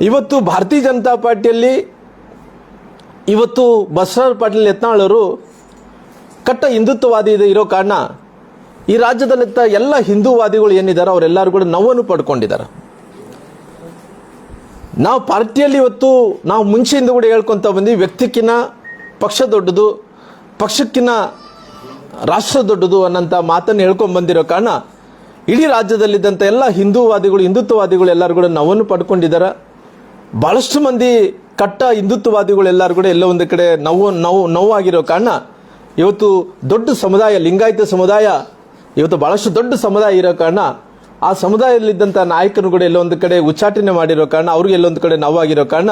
ಇವತ್ತು ಭಾರತೀಯ ಜನತಾ ಪಾರ್ಟಿಯಲ್ಲಿ ಇವತ್ತು ಬಸವರಾಜ ಪಾಟೀಲ್ ಯತ್ನಾಳರು ಕಟ್ಟ ಹಿಂದುತ್ವವಾದಿ ಇರೋ ಕಾರಣ ಈ ರಾಜ್ಯದಲ್ಲಿದ್ದ ಎಲ್ಲ ಹಿಂದೂವಾದಿಗಳು ಏನಿದ್ದಾರೆ ಅವರೆಲ್ಲರೂ ಕೂಡ ನೋವನ್ನು ಪಡ್ಕೊಂಡಿದ್ದಾರೆ. ನಾವು ಪಾರ್ಟಿಯಲ್ಲಿ ಇವತ್ತು ನಾವು ಮುಂಚೆಯಿಂದ ಕೂಡ ಹೇಳ್ಕೊತ ಬಂದು ವ್ಯಕ್ತಿಕ್ಕಿನ ಪಕ್ಷ ದೊಡ್ಡದು ಪಕ್ಷಕ್ಕಿನ ರಾಷ್ಟ್ರ ದೊಡ್ಡದು ಅನ್ನೋಂಥ ಮಾತನ್ನು ಹೇಳ್ಕೊಂಡು ಬಂದಿರೋ ಕಾರಣ ಇಡೀ ರಾಜ್ಯದಲ್ಲಿದ್ದಂಥ ಎಲ್ಲ ಹಿಂದೂವಾದಿಗಳು, ಹಿಂದುತ್ವವಾದಿಗಳು ಎಲ್ಲರೂ ಕೂಡ ನೋವನ್ನು ಪಡ್ಕೊಂಡಿದ್ದಾರೆ ಭಾಳಷ್ಟು ಮಂದಿ ಕಟ್ಟ ಹಿಂದುತ್ವವಾದಿಗಳು ಎಲ್ಲರೂ ಕೂಡ ಎಲ್ಲ ಒಂದು ಕಡೆ ನೋವು ನೋವು, ನೋವಾಗಿರೋ ಕಾರಣ ಇವತ್ತು ದೊಡ್ಡ ಸಮುದಾಯ, ಲಿಂಗಾಯತ ಸಮುದಾಯ ಇವತ್ತು ಭಾಳಷ್ಟು ದೊಡ್ಡ ಸಮುದಾಯ ಇರೋ ಕಾರಣ ಆ ಸಮುದಾಯದಲ್ಲಿದ್ದಂಥ ನಾಯಕರು ಕೂಡ ಎಲ್ಲೊಂದು ಕಡೆ ಉಚ್ಚಾಟನೆ ಮಾಡಿರೋ ಕಾರಣ ಅವ್ರಿಗೆ ಎಲ್ಲೊಂದು ಕಡೆ ನೋವಾಗಿರೋ ಕಾರಣ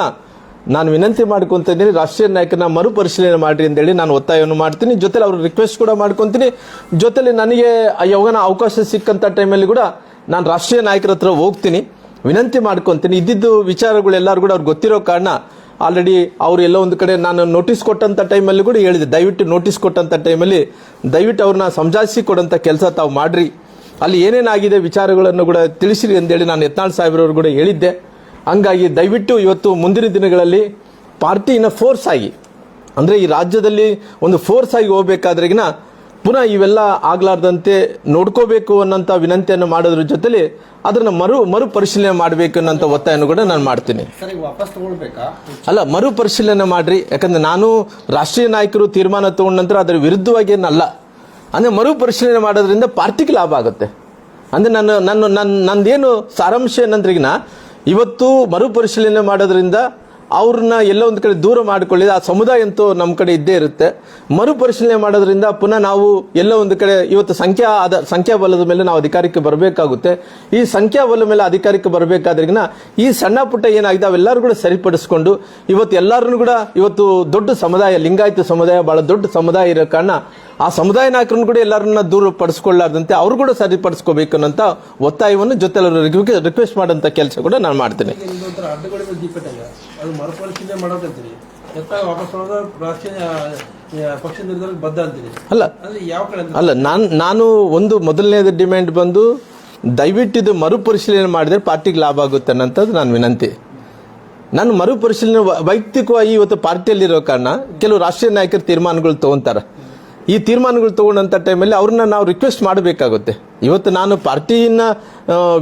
ನಾನು ವಿನಂತಿ ಮಾಡ್ಕೊತ ಇದ್ದೀನಿ ರಾಷ್ಟ್ರೀಯ ನಾಯಕನ ಮರುಪರಿಶೀಲನೆ ಮಾಡ್ರಿ ಅಂತೇಳಿ ನಾನು ಒತ್ತಾಯವನ್ನು ಮಾಡ್ತೀನಿ. ಜೊತೆಲಿ ಅವ್ರ ರಿಕ್ವೆಸ್ಟ್ ಕೂಡ ಮಾಡ್ಕೊತೀನಿ. ಜೊತೆಲಿ ನನಗೆ ಯಾವಾಗ ಅವಕಾಶ ಸಿಕ್ಕಂಥ ಟೈಮಲ್ಲಿ ಕೂಡ ನಾನು ರಾಷ್ಟ್ರೀಯ ನಾಯಕರ ಹತ್ರ ಹೋಗ್ತೀನಿ. ವಿನಂತಿ ಮಾಡ್ಕೊತೀನಿ. ಇದ್ದಿದ್ದು ವಿಚಾರಗಳು ಎಲ್ಲರೂ ಕೂಡ ಅವ್ರಿಗೆ ಗೊತ್ತಿರೋ ಕಾರಣ ಆಲ್ರೆಡಿ ಅವರು ಎಲ್ಲೋ ಒಂದು ಕಡೆ ನಾನು ನೋಟಿಸ್ ಕೊಟ್ಟಂತ ಟೈಮಲ್ಲಿ ಕೂಡ ಹೇಳಿದೆ. ದಯವಿಟ್ಟು ನೋಟಿಸ್ ಕೊಟ್ಟಂತ ಟೈಮಲ್ಲಿ ದಯವಿಟ್ಟು ಅವ್ರನ್ನ ಸಮಜಾಯಿಸಿ ಕೊಡಂತ ಕೆಲಸ ತಾವು ಮಾಡ್ರಿ. ಅಲ್ಲಿ ಏನೇನಾಗಿದೆ ವಿಚಾರಗಳನ್ನು ಕೂಡ ತಿಳಿಸಿರಿ ಅಂತೇಳಿ ನಾನು ಯತ್ನಾಳ್ ಸಾಹೇಬ್ರವ್ರು ಕೂಡ ಹೇಳಿದ್ದೆ. ಹಂಗಾಗಿ ದಯವಿಟ್ಟು ಇವತ್ತು ಮುಂದಿನ ದಿನಗಳಲ್ಲಿ ಪಾರ್ಟಿನ ಫೋರ್ಸ್ ಆಗಿ ಅಂದರೆ ಈ ರಾಜ್ಯದಲ್ಲಿ ಒಂದು ಫೋರ್ಸ್ ಆಗಿ ಹೋಗ್ಬೇಕಾದ್ರೆಗಿನ ಪುನಃ ಇವೆಲ್ಲ ಆಗ್ಲಾರ್ದಂತೆ ನೋಡ್ಕೋಬೇಕು ಅನ್ನೋಂಥ ವಿನಂತಿಯನ್ನು ಮಾಡೋದ್ರ ಜೊತೆಲಿ ಅದನ್ನು ಮರು ಮರು ಪರಿಶೀಲನೆ ಮಾಡಬೇಕು ಅನ್ನೋಂಥ ಒತ್ತಾಯವನ್ನು ಕೂಡ ನಾನು ಮಾಡ್ತೀನಿ. ಅಲ್ಲ ಮರು ಪರಿಶೀಲನೆ ಮಾಡ್ರಿ. ಯಾಕಂದ್ರೆ ನಾನು ರಾಷ್ಟ್ರೀಯ ನಾಯಕರು ತೀರ್ಮಾನ ತಗೊಂಡ ನಂತರ ಅದರ ವಿರುದ್ಧವಾಗಿ ಏನಲ್ಲ. ಅಂದ್ರೆ ಮರು ಪರಿಶೀಲನೆ ಮಾಡೋದ್ರಿಂದ ಪಾರ್ಟಿಗೆ ಲಾಭ ಆಗುತ್ತೆ. ಅಂದ್ರೆ ನನ್ನ ನನ್ನ ನನ್ನ ನಂದೇನು ಸಾರಾಂಶ ಏನಂದ್ರಿಗಿನ ಇವತ್ತು ಮರುಪರಿಶೀಲನೆ ಮಾಡೋದ್ರಿಂದ ಅವ್ರನ್ನ ಎಲ್ಲ ಒಂದು ಕಡೆ ದೂರ ಮಾಡಿಕೊಳ್ಳಿ. ಆ ಸಮುದಾಯ ಅಂತೂ ನಮ್ಮ ಕಡೆ ಇದ್ದೇ ಇರುತ್ತೆ. ಮರುಪರಿಶೀಲನೆ ಮಾಡೋದ್ರಿಂದ ಪುನಃ ನಾವು ಎಲ್ಲ ಒಂದು ಕಡೆ ಇವತ್ತು ಸಂಖ್ಯಾ ಆದ ಸಂಖ್ಯಾಬಲದ ಮೇಲೆ ನಾವು ಅಧಿಕಾರಕ್ಕೆ ಬರಬೇಕಾಗುತ್ತೆ. ಈ ಸಂಖ್ಯಾಬಲ ಮೇಲೆ ಅಧಿಕಾರಕ್ಕೆ ಬರಬೇಕಾದ್ರಿಗಿನ ಈ ಸಣ್ಣ ಪುಟ್ಟ ಏನಾಗಿದೆ ಅವೆಲ್ಲರೂ ಕೂಡ ಸರಿಪಡಿಸ್ಕೊಂಡು ಇವತ್ತು ಎಲ್ಲರೂ ಕೂಡ ಇವತ್ತು ದೊಡ್ಡ ಸಮುದಾಯ, ಲಿಂಗಾಯತ ಸಮುದಾಯ, ಬಹಳ ದೊಡ್ಡ ಸಮುದಾಯ ಇರೋ ಕಾರಣ ಆ ಸಮುದಾಯ ನಾಯಕರನ್ನು ಕೂಡ ಎಲ್ಲರನ್ನ ದೂರ ಪಡಿಸ್ಕೊಳ್ಳಾರ್ದಂತೆ ಅವರು ಕೂಡ ಸರಿಪಡಿಸ್ಕೋಬೇಕು ಅನ್ನೋಂಥ ಒತ್ತಾಯವನ್ನು ಜೊತೆ ರಿಕ್ವೆಸ್ಟ್ ಮಾಡೋಂಥ ಕೆಲಸ ಕೂಡ ನಾನು ಮಾಡ್ತೇನೆ. ಅಲ್ಲ. ಅಲ್ಲ ನಾನು ನಾನು ಒಂದು ಮೊದಲನೇದು ಡಿಮ್ಯಾಂಡ್ ಬಂದು ದಯವಿಟ್ಟು ಇದು ಮರುಪರಿಶೀಲನೆ ಮಾಡಿದ್ರೆ ಪಾರ್ಟಿಗೆ ಲಾಭ ಆಗುತ್ತೆ ಅನ್ನೋಂಥದ್ದು ನಾನು ವಿನಂತಿ. ನಾನು ಮರುಪರಿಶೀಲನೆ ವೈಯಕ್ತಿಕವಾಗಿ ಇವತ್ತು ಪಾರ್ಟಿಯಲ್ಲಿರೋ ಕಾರಣ ಕೆಲವು ರಾಷ್ಟ್ರೀಯ ನಾಯಕರು ತೀರ್ಮಾನಗಳು ತಗೊಂತಾರೆ. ಈ ತೀರ್ಮಾನಗಳು ತಗೊಂಡಂಥ ಟೈಮಲ್ಲಿ ಅವ್ರನ್ನ ನಾವು ರಿಕ್ವೆಸ್ಟ್ ಮಾಡಬೇಕಾಗುತ್ತೆ. ಇವತ್ತು ನಾನು ಪಾರ್ಟಿಯನ್ನ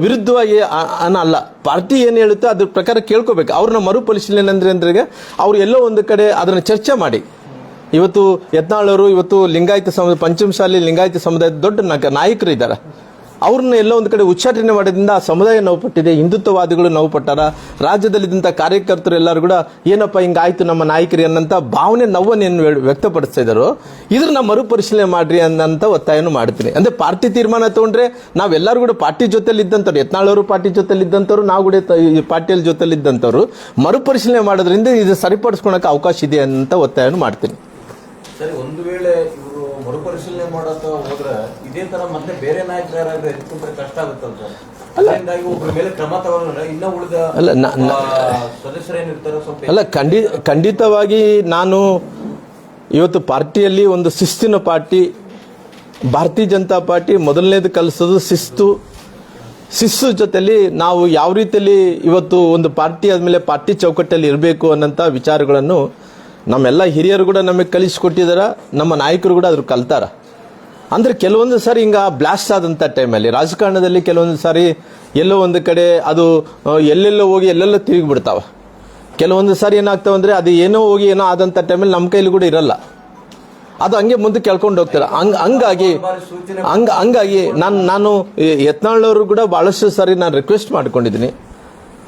ವಿರುದ್ಧವಾಗಿ ಅಲ್ಲ, ಪಾರ್ಟಿ ಏನು ಹೇಳುತ್ತೋ ಅದ್ರ ಪ್ರಕಾರ ಕೇಳ್ಕೋಬೇಕು. ಅವ್ರನ್ನ ಮರುಪರಿಶೀಲನೆ ಅಂದ್ರೆ ಅಂದ್ರೆ ಅವ್ರು ಎಲ್ಲೋ ಒಂದು ಕಡೆ ಅದನ್ನ ಚರ್ಚೆ ಮಾಡಿ. ಇವತ್ತು ಯತ್ನಾಳವರು ಇವತ್ತು ಲಿಂಗಾಯತ ಸಮುದಾಯ ಪಂಚಮಶಾಲಿ ಲಿಂಗಾಯತ ಸಮುದಾಯದ ದೊಡ್ಡ ನಾಯಕರು ಇದ್ದಾರೆ ಅವ್ರನ್ನ ಎಲ್ಲ ಒಂದು ಕಡೆ ಉಚ್ಚಾಟನೆ ಮಾಡೋದ್ರಿಂದ ಸಮುದಾಯ ನೋವು ಪಟ್ಟಿದೆ, ಹಿಂದುತ್ವವಾದಿಗಳು ನೋವು ಪಟ್ಟಾರ ರಾಜ್ಯದಲ್ಲಿದ್ದಂಥ ಕಾರ್ಯಕರ್ತರು ಎಲ್ಲರೂ ಕೂಡ ಏನಪ್ಪ ಹಿಂಗಾಯ್ತು ನಮ್ಮ ನಾಯಕರಿ ಅನ್ನಂತ ಭಾವನೆ ನೋವನ್ನು ವ್ಯಕ್ತಪಡಿಸ್ತಾ ಇದ್ದಾರೋ ಇದ್ರನ್ನ ಮರುಪರಿಶೀಲನೆ ಮಾಡ್ರಿ ಅನ್ನಂತ ಒತ್ತಾಯವನ್ನು ಮಾಡ್ತೀನಿ. ಅಂದ್ರೆ ಪಾರ್ಟಿ ತೀರ್ಮಾನ ತಗೊಂಡ್ರೆ ನಾವೆಲ್ಲರೂ ಕೂಡ ಪಾರ್ಟಿ ಜೊತೆಲಿ ಇದ್ದಂಥವ್ರು ಯತ್ನಾಳವರು ಪಾರ್ಟಿ ಜೊತೆಲಿ ಇದ್ದಂಥವ್ರು ನಾವು ಕೂಡ ಪಾರ್ಟಿಯಲ್ಲಿ ಜೊತೆಲಿ ಇದ್ದಂಥವ್ರು ಮರುಪರಿಶೀಲನೆ ಮಾಡೋದ್ರಿಂದ ಇದು ಸರಿಪಡಿಸ್ಕೊಳಕ್ಕೆ ಅವಕಾಶ ಇದೆ ಅಂತ ಒತ್ತಾಯವನ್ನು ಮಾಡ್ತೀನಿ. ಸರಿ, ಒಂದು ವೇಳೆ ಇವರು ಮರುಪರಿಶೀಲನೆ ಮಾಡೋದು ಹೋದ್ರೆ ಇದೇ ತರ ಮತ್ತೆ ಬೇರೆ ನಾಯಕರು ಯಾರಾದ್ರೂ ಎತ್ಕೊಂಡ್ರೆ ಕಷ್ಟ ಆಗುತ್ತಂತ ಅಲ್ಲ. ಖಂಡಿ ಖಂಡಿತವಾಗಿ ನಾನು ಇವತ್ತು ಪಾರ್ಟಿಯಲ್ಲಿ ಒಂದು ಶಿಸ್ತಿನ ಪಾರ್ಟಿ ಭಾರತೀಯ ಜನತಾ ಪಾರ್ಟಿ ಮೊದಲನೇದು ಕಲಿಸೋದು ಶಿಸ್ತು. ಶಿಸ್ತು ಜೊತೆಲಿ ನಾವು ಯಾವ ರೀತಿಯಲ್ಲಿ ಇವತ್ತು ಒಂದು ಪಾರ್ಟಿ ಆದಮೇಲೆ ಪಾರ್ಟಿ ಚೌಕಟ್ಟಲ್ಲಿ ಇರಬೇಕು ಅನ್ನೋಂಥ ವಿಚಾರಗಳನ್ನು ನಮ್ಮೆಲ್ಲ ಹಿರಿಯರು ಕೂಡ ನಮಗೆ ಕಲಿಸ್ಕೊಟ್ಟಿದ್ದಾರೆ ನಮ್ಮ ನಾಯಕರು ಕೂಡ ಅದ್ರ ಕಲ್ತಾರ. ಅಂದ್ರೆ ಕೆಲವೊಂದು ಸಾರಿ ಹಿಂಗ ಬ್ಲಾಸ್ಟ್ ಆದಂಥ ಟೈಮಲ್ಲಿ ರಾಜಕಾರಣದಲ್ಲಿ ಕೆಲವೊಂದು ಸಾರಿ ಎಲ್ಲೋ ಒಂದು ಕಡೆ ಅದು ಎಲ್ಲೆಲ್ಲೋ ಹೋಗಿ ಎಲ್ಲೆಲ್ಲೋ ತಿರುಗಿ ಬಿಡ್ತಾವ ಕೆಲವೊಂದು ಸಾರಿ ಏನಾಗ್ತಾವ ಅಂದ್ರೆ ಅದು ಏನೋ ಹೋಗಿ ಏನೋ ಆದಂಥ ಟೈಮಲ್ಲಿ ನಮ್ಮ ಕೈಲಿ ಕೂಡ ಇರಲ್ಲ. ಅದು ಹಂಗೆ ಮುಂದೆ ಕೇಳ್ಕೊಂಡು ಹೋಗ್ತಾರೆ. ಹಂಗ, ಹಂಗಾಗಿ ಹಂಗ, ಹಂಗಾಗಿ ನಾನು ನಾನು ಯತ್ನಾಳ್ ಯತ್ನಾಳ್ ಕೂಡ ಬಹಳಷ್ಟು ಸಾರಿ ನಾನು ರಿಕ್ವೆಸ್ಟ್ ಮಾಡ್ಕೊಂಡಿದ್ದೀನಿ.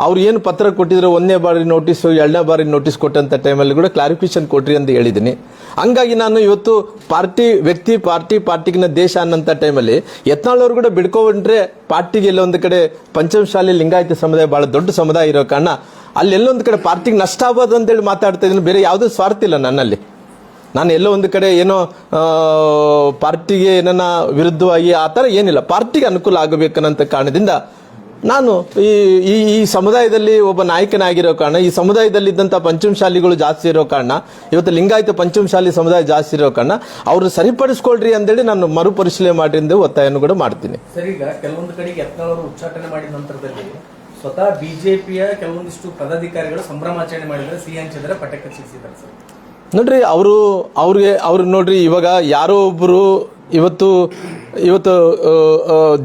ಅವ್ರು ಏನು ಪತ್ರ ಕೊಟ್ಟಿದ್ರು ಒಂದನೇ ಬಾರಿ ನೋಟಿಸ್ ಎರಡನೇ ಬಾರಿ ನೋಟಿಸ್ ಕೊಟ್ಟಂತ ಟೈಮಲ್ಲಿ ಕೂಡ ಕ್ಲಾರಿಫಿಕೇಶನ್ ಕೊಟ್ರಿ ಅಂತ ಹೇಳಿದ್ದೀನಿ. ಹಂಗಾಗಿ ನಾನು ಇವತ್ತು ಪಾರ್ಟಿ ವ್ಯಕ್ತಿ ಪಾರ್ಟಿ ಪಾರ್ಟಿಗಿನ ದೇಶ ಅನ್ನಂತ ಟೈಮಲ್ಲಿ ಯತ್ನಾಳವ್ರು ಕೂಡ ಬಿಡ್ಕೊಂಡ್ರೆ ಪಾರ್ಟಿಗೆ ಎಲ್ಲೊಂದು ಕಡೆ ಪಂಚಮಶಾಲಿ ಲಿಂಗಾಯತ ಸಮುದಾಯ ಬಹಳ ದೊಡ್ಡ ಸಮುದಾಯ ಇರೋ ಕಾರಣ ಅಲ್ಲಿ ಎಲ್ಲೊಂದು ಕಡೆ ಪಾರ್ಟಿಗೆ ನಷ್ಟ ಆಗ್ಬೋದು ಅಂತೇಳಿ ಮಾತಾಡ್ತಾ ಇದ್ದೀನಿ. ಬೇರೆ ಯಾವುದೂ ಸ್ವಾರ್ಥ ಇಲ್ಲ ನನ್ನಲ್ಲಿ. ನಾನು ಎಲ್ಲೋ ಒಂದು ಕಡೆ ಏನೋ ಪಾರ್ಟಿಗೆ ಏನನ್ನ ವಿರುದ್ಧವಾಗಿ ಆ ಥರ ಏನಿಲ್ಲ. ಪಾರ್ಟಿಗೆ ಅನುಕೂಲ ಆಗಬೇಕನ್ನಂತ ಕಾರಣದಿಂದ ನಾನು ಈ ಈ ಈ ಸಮುದಾಯದಲ್ಲಿ ಒಬ್ಬ ನಾಯಕನಾಗಿರೋ ಕಾರಣ ಈ ಸಮುದಾಯದಲ್ಲಿ ಇದ್ದಂಥ ಪಂಚಮಶಾಲಿಗಳು ಜಾಸ್ತಿ ಇರೋ ಕಾರಣ ಇವತ್ತು ಲಿಂಗಾಯತ ಪಂಚಮಶಾಲಿ ಸಮುದಾಯ ಜಾಸ್ತಿ ಇರೋ ಕಾರಣ ಅವರು ಸರಿಪಡಿಸ್ಕೊಳ್ರಿ ಅಂತೇಳಿ ನಾನು ಮರುಪರಿಶೀಲನೆ ಮಾಡಿ ಒತ್ತಾಯವನ್ನು ಕೂಡ ಮಾಡ್ತೀನಿ. ಕೆಲವೊಂದು ಕಡೆಗೆ ಯತ್ನಾಳ್ ಉಚ್ಚಾಟನೆ ಮಾಡಿದ ನಂತರದಲ್ಲಿ ಸ್ವತಃ ಬಿಜೆಪಿಯ ಕೆಲವೊಂದಿಷ್ಟು ಪದಾಧಿಕಾರಿಗಳು ಸಂಭ್ರಮಾಚರಣೆ ಮಾಡಿದ್ರೆ ಸಿಎಂ ಚಂದ್ರ ಪಟಕ ಸರ್. ನೋಡ್ರಿ ಅವರು ಅವ್ರಿಗೆ ಅವ್ರಿಗೆ ನೋಡ್ರಿ ಇವಾಗ ಯಾರೋ ಒಬ್ಬರು ಇವತ್ತು ಇವತ್ತು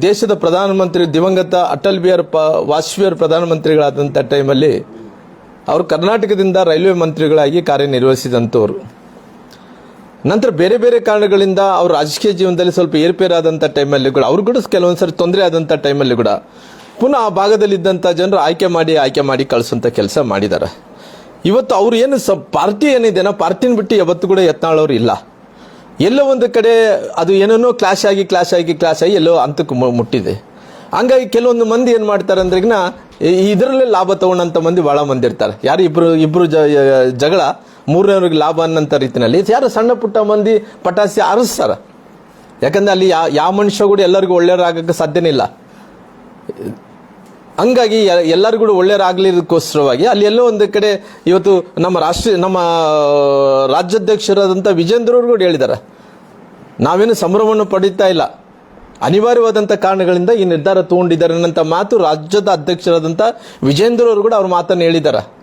ದೇಶದ ಪ್ರಧಾನಮಂತ್ರಿ ದಿವಂಗತ ಅಟಲ್ ಬಿಹಾರಿ ಪ, ವಾಜಪೇಯಿ ಪ್ರಧಾನಮಂತ್ರಿಗಳಾದಂಥ ಟೈಮಲ್ಲಿ ಅವರು ಕರ್ನಾಟಕದಿಂದ ರೈಲ್ವೆ ಮಂತ್ರಿಗಳಾಗಿ ಕಾರ್ಯನಿರ್ವಹಿಸಿದಂಥವ್ರು. ನಂತರ ಬೇರೆ ಬೇರೆ ಕಾರಣಗಳಿಂದ ಅವರು ರಾಜಕೀಯ ಜೀವನದಲ್ಲಿ ಸ್ವಲ್ಪ ಏರ್ಪೇರಾದಂಥ ಟೈಮಲ್ಲಿ ಕೂಡ, ಅವ್ರು ಕೂಡ ಕೆಲವೊಂದ್ಸರಿ ತೊಂದರೆ ಆದಂಥ ಟೈಮಲ್ಲಿ ಕೂಡ ಪುನಃ ಆ ಭಾಗದಲ್ಲಿದ್ದಂಥ ಜನರು ಆಯ್ಕೆ ಮಾಡಿ ಆಯ್ಕೆ ಮಾಡಿ ಕಳಿಸುವಂಥ ಕೆಲಸ ಮಾಡಿದ್ದಾರೆ. ಇವತ್ತು ಅವ್ರು ಏನು ಸ, ಪಾರ್ಟಿ ಏನಿದೆನೋ, ಪಾರ್ಟಿನ ಬಿಟ್ಟು ಯಾವತ್ತು ಕೂಡ ಯತ್ನಾಳವ್ರು ಇಲ್ಲ. ಎಲ್ಲೋ ಒಂದು ಕಡೆ ಅದು ಏನೇನೋ ಕ್ಲಾಶ್ ಆಗಿ ಕ್ಲಾಶ್ ಆಗಿ ಕ್ಲಾಶ್ ಆಗಿ ಎಲ್ಲೋ ಅಂತಕ್ಕೆ ಮುಟ್ಟಿದೆ. ಹಂಗಾಗಿ ಕೆಲವೊಂದು ಮಂದಿ ಏನು ಮಾಡ್ತಾರೆ ಅಂದ್ರೆಗಿನ ಇದರಲ್ಲೇ ಲಾಭ ತಗೊಂಡಂಥ ಮಂದಿ ಭಾಳ ಮಂದಿ ಇರ್ತಾರೆ. ಯಾರು ಇಬ್ಬರು ಇಬ್ಬರು ಜಗಳ, ಮೂರನೇವ್ರಿಗೆ ಲಾಭ ಅನ್ನೋಂಥ ರೀತಿಯಲ್ಲಿ ಯಾರು ಸಣ್ಣ ಪುಟ್ಟ ಮಂದಿ ಪಟಾಸಿ ಆರಿಸ್ತಾರೆ ಯಾಕಂದ್ರೆ ಅಲ್ಲಿ ಯಾವ ಯಾವ ಮನುಷ್ಯ ಕೂಡ ಎಲ್ಲರಿಗೂ ಒಳ್ಳೆಯರಾಗಕ್ಕೆ ಸಾಧ್ಯನೇ ಇಲ್ಲ. ಹಂಗಾಗಿ ಎಲ್ಲರಿಗೂ ಕೂಡ ಒಳ್ಳೆಯರಾಗ್ಲಿಕ್ಕೋಸ್ಕರವಾಗಿ ಅಲ್ಲಿ ಎಲ್ಲೋ ಒಂದು ಕಡೆ ಇವತ್ತು ನಮ್ಮ ರಾಷ್ಟ್ರೀಯ ನಮ್ಮ ರಾಜ್ಯಾಧ್ಯಕ್ಷರಾದಂಥ ವಿಜೇಂದ್ರ ಕೂಡ ಹೇಳಿದ್ದಾರೆ. ನಾವೇನು ಸಂಭ್ರಮವನ್ನು ಪಡೀತಾ ಇಲ್ಲ. ಅನಿವಾರ್ಯವಾದಂಥ ಕಾರಣಗಳಿಂದ ಈ ನಿರ್ಧಾರ ತಗೊಂಡಿದ್ದಾರೆ ಅನ್ನೋಂಥ ಮಾತು ರಾಜ್ಯದ ಅಧ್ಯಕ್ಷರಾದಂಥ ವಿಜೇಂದ್ರ ಅವರು ಕೂಡ ಅವ್ರ ಮಾತನ್ನು ಹೇಳಿದ್ದಾರೆ.